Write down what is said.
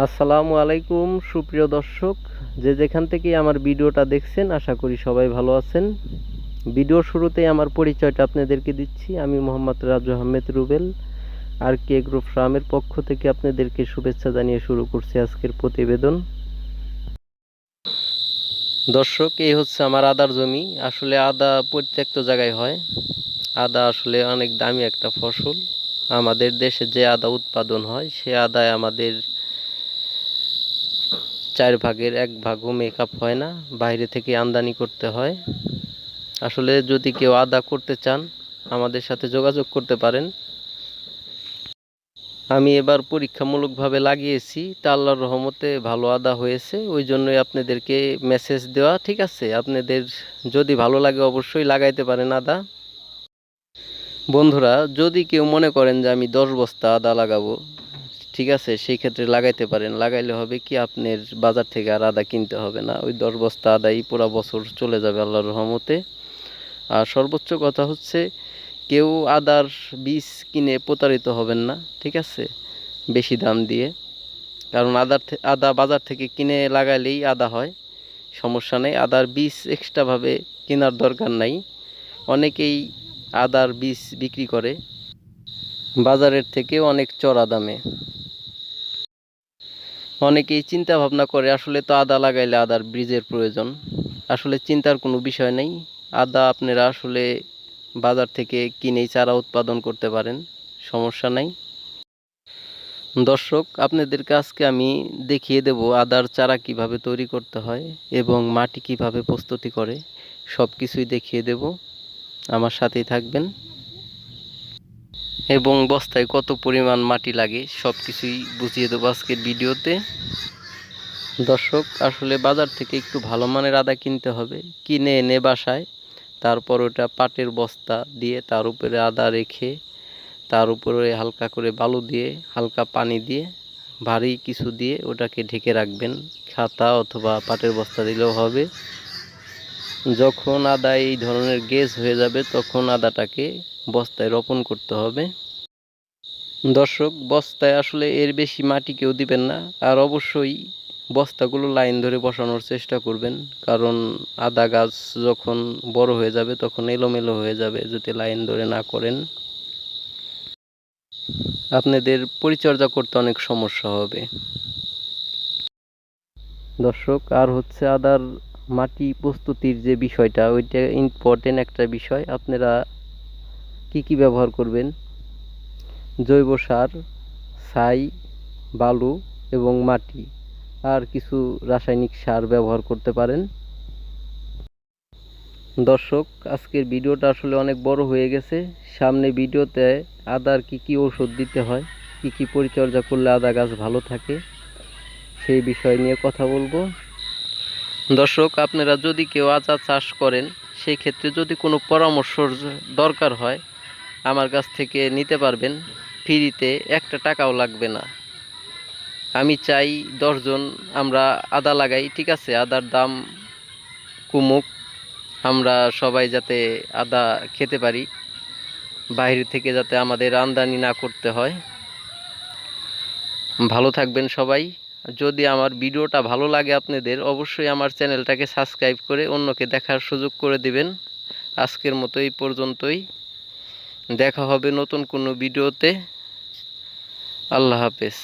আসসালামু আলাইকুম, সুপ্রিয় দর্শক। যে যেখান থেকে আমার ভিডিওটা দেখছেন, আশা করি সবাই ভালো আছেন। ভিডিওর শুরুতেই আমার পরিচয়টা আপনাদেরকে দিচ্ছি। আমি Mohammad Raju Ahmed Rubel, R K group ফার্মের পক্ষ থেকে আপনাদেরকে শুভেচ্ছা জানিয়ে শুরু করছি আজকের প্রতিবেদন। দর্শক, এই হচ্ছে আমার আদার জমি। আসলে আদা প্রত্যেকটা জায়গায় হয়। আদা আসলে অনেক দামি একটা ফসল। আমাদের দেশে যে আদা উৎপাদন হয়, সে আদায় আমাদের চার ভাগের এক ভাগও মেকআপ হয় না, বাইরে থেকে আমদানি করতে হয়। আসলে যদি কেউ আদা করতে চান, আমাদের সাথে যোগাযোগ করতে পারেন। আমি এবার পরীক্ষামূলকভাবে লাগিয়েছি, তা আল্লাহর রহমতে ভালো আদা হয়েছে, ওই জন্যই আপনাদেরকে মেসেজ দেওয়া, ঠিক আছে? আপনাদের যদি ভালো লাগে অবশ্যই লাগাইতে পারেন আদা। বন্ধুরা, যদি কেউ মনে করেন যে আমি দশ বস্তা আদা লাগাবো ঠিক আছে, সেই ক্ষেত্রে লাগাইতে পারেন। লাগাইলে হবে কি, আপনার বাজার থেকে আর আদা কিনতে হবে না। ওই দশ বস্তা আদাই পুরো বছর চলে যাবে আল্লাহর রহমতে। আর সর্বোচ্চ কথা হচ্ছে, কেউ আদার বীজ কিনে প্রতারিত হবেন না, ঠিক আছে? বেশি দাম দিয়ে। কারণ আদার আদা বাজার থেকে কিনে লাগাইলেই আদা হয়, সমস্যা নেই। আদার বীজ এক্সট্রাভাবে কেনার দরকার নাই। অনেকেই আদার বীজ বিক্রি করে। বাজারের থেকে অনেক চড়া দামে। অনেকেই চিন্তা ভাবনা করে, আসলে তো আদা লাগাইলে আদার বীজের প্রয়োজন। আসলে চিন্তার কোনো বিষয় নেই। আদা আপনারা আসলে বাজার থেকে কিনেই চারা উৎপাদন করতে পারেন, সমস্যা নাই। দর্শক, আপনাদেরকে আজকে আমি দেখিয়ে দেব আদার চারা কীভাবে তৈরি করতে হয় এবং মাটি কীভাবে প্রস্তুতি করে সব কিছুই দেখিয়ে দেব। আমার সাথেই থাকবেন। এবং বস্তায় কত পরিমাণ মাটি লাগে সব কিছুই বুঝিয়ে দেবো আজকের ভিডিওতে। দর্শক, আসলে বাজার থেকে একটু ভালো মানের আদা কিনতে হবে। কিনে এনে বাসায়, তারপর ওটা পাটের বস্তা দিয়ে তার উপরে আদা রেখে, তার উপরে হালকা করে বালু দিয়ে, হালকা পানি দিয়ে, ভারী কিছু দিয়ে ওটাকে ঢেকে রাখবেন। খাতা অথবা পাটের বস্তা দিলেও হবে। যখন আদা এই ধরনের গেজ হয়ে যাবে, তখন আদাটাকে বস্তায় রোপণ করতে হবে। দর্শক, বস্তায় আসলে এর বেশি মাটি কেউ দিবেন না, আর অবশ্যই বস্তাগুলো লাইন ধরে বসানোর চেষ্টা করবেন, কারণ আদা গাছ যখন বড় হয়ে যাবে, তখন এলোমেলো হয়ে যাবে যদি লাইন ধরে না করেন। আপনাদের পরিচর্যা করতে অনেক সমস্যা হবে। দর্শক, আর হচ্ছে আদার মাটি প্রস্তুতির যে বিষয়টা, ওইটা ইম্পর্টেন্ট একটা বিষয়। আপনারা কি কি ব্যবহার করবেন? জৈব সার, ছাই, বালু এবং মাটি আর কিছু রাসায়নিক সার ব্যবহার করতে পারেন। দর্শক, আজকের ভিডিওটা আসলে অনেক বড় হয়ে গেছে। সামনে ভিডিওতে আদার কি কি ওষুধ দিতে হয়, কি কি পরিচর্যা করলে আদা গাছ ভালো থাকে, সেই বিষয় নিয়ে কথা বলব। দর্শক, আপনারা যদি কেউ আদা চাষ করেন সেই ক্ষেত্রে যদি কোনো পরামর্শর দরকার হয়, আমার কাছ থেকে নিতে পারবেন। ফ্রিতে একটা টাকাও লাগবে না। আমি চাই দশজন আমরা আদা লাগাই, ঠিক আছে? আদার দাম কুমুক। আমরা সবাই যাতে আদা খেতে পারি। বাইরে থেকে যাতে আমাদের আমদানি না করতে হয়। ভালো থাকবেন সবাই। যদি আমার ভিডিওটা ভালো লাগে আপনাদের, অবশ্যই আমার চ্যানেলটাকে সাবস্ক্রাইব করে অন্যকে দেখার সুযোগ করে দিবেন। আজকের মতো এই পর্যন্তই। দেখা হবে নতুন কোনো ভিডিওতে। আল্লাহ হাফেজ।